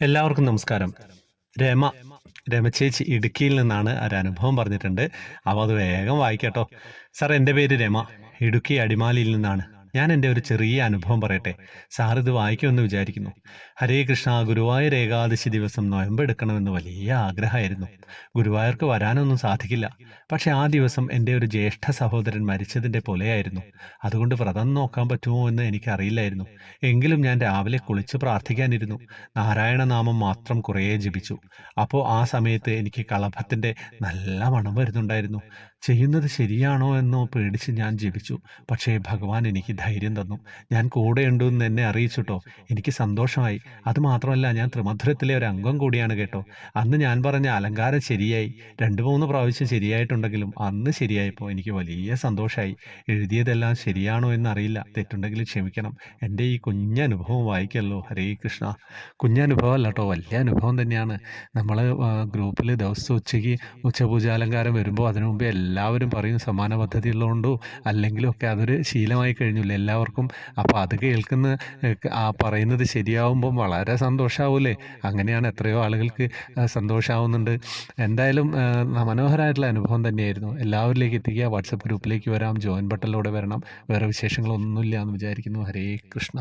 എല്ലാവർക്കും നമസ്കാരം. രമ രമചേച്ചി ഇടുക്കിയിൽ നിന്നാണ് ഒരനുഭവം പറഞ്ഞിട്ടുണ്ട്. അപ്പോൾ അത് വേഗം വായിക്കാട്ടോ. സാർ എന്റെ പേര് രമ. ഇടുക്കി അടിമാലിയിൽ നിന്നാണ്. ഞാൻ എന്റെ ഒരു ചെറിയ അനുഭവം പറയട്ടെ. സാർ ഇത് വായിക്കുമെന്ന് വിചാരിക്കുന്നു. ഹരേ കൃഷ്ണ ഗുരുവായൂർ ഏകാദശി ദിവസം നോയമ്പെടുക്കണമെന്ന് വലിയ ആഗ്രഹമായിരുന്നു. ഗുരുവായൂർക്ക് വരാനൊന്നും സാധിക്കില്ല. പക്ഷെ ആ ദിവസം എന്റെ ഒരു ജ്യേഷ്ഠ സഹോദരൻ മരിച്ചതിന്റെ പോലെയായിരുന്നു. അതുകൊണ്ട് വ്രതം നോക്കാൻ പറ്റുമോ എന്ന് എനിക്കറിയില്ലായിരുന്നു. എങ്കിലും ഞാൻ രാവിലെ കുളിച്ച് പ്രാർത്ഥിക്കാനിരുന്നു. നാരായണ നാമം മാത്രം കുറേ ജപിച്ചു. അപ്പോൾ ആ സമയത്ത് എനിക്ക് കളഭത്തിന്റെ നല്ല മണം വരുന്നുണ്ടായിരുന്നു. ചെയ്യുന്നത് ശരിയാണോ എന്നോ പേടിച്ച് ഞാൻ ജപിച്ചു. പക്ഷേ ഭഗവാൻ എനിക്ക് ധൈര്യം തന്നു. ഞാൻ കൂടെയുണ്ടെന്ന് എന്നെ അറിയിച്ചുട്ടോ. എനിക്ക് സന്തോഷമായി. അതുമാത്രമല്ല ഞാൻ ത്രിമധുരത്തിലെ ഒരു അംഗം കൂടിയാണ് കേട്ടോ. അന്ന് ഞാൻ പറഞ്ഞ അലങ്കാരം ശരിയായി. രണ്ട് മൂന്ന് പ്രാവശ്യം ശരിയായിട്ടുണ്ടെങ്കിലും അന്ന് ശരിയായപ്പോൾ എനിക്ക് വലിയ സന്തോഷമായി എഴുതിയതെല്ലാം ശരിയാണോ എന്നറിയില്ല. തെറ്റുണ്ടെങ്കിൽ ക്ഷമിക്കണം. എന്റെ ഈ കുഞ്ഞനുഭവം വായിക്കല്ലോ. ഹരേ കൃഷ്ണ. കുഞ്ഞനുഭവം അല്ല കേട്ടോ. വലിയ അനുഭവം തന്നെയാണ്. നമ്മൾ ഗ്രൂപ്പിൽ ദിവസം ഉച്ചയ്ക്ക് ഉച്ചപൂജാലങ്കാരം വരുമ്പോൾ അതിനു മുമ്പേ എല്ലാവരും പറയും സമാന പദ്ധതി ഉള്ളതുകൊണ്ടോ അല്ലെങ്കിലും ഒക്കെ അതൊരു ശീലമായി കഴിഞ്ഞില്ല എല്ലാവർക്കും. അപ്പോൾ അത് കേൾക്കുന്ന ആ പറയുന്നത് ശരിയാവുമ്പം വളരെ സന്തോഷമാവൂലേ അങ്ങനെയാണ് എത്രയോ ആളുകൾക്ക് സന്തോഷമാവുന്നുണ്ട് എന്തായാലും മനോഹരമായിട്ടുള്ള അനുഭവം തന്നെയായിരുന്നു. എല്ലാവരിലേക്ക് എത്തിക്കുക. വാട്സപ്പ് ഗ്രൂപ്പിലേക്ക് വരാം. ജോയിൻ ബട്ടണിലൂടെ വരണം. വേറെ വിശേഷങ്ങളൊന്നുമില്ല എന്ന് വിചാരിക്കുന്നു. ഹരേ കൃഷ്ണ.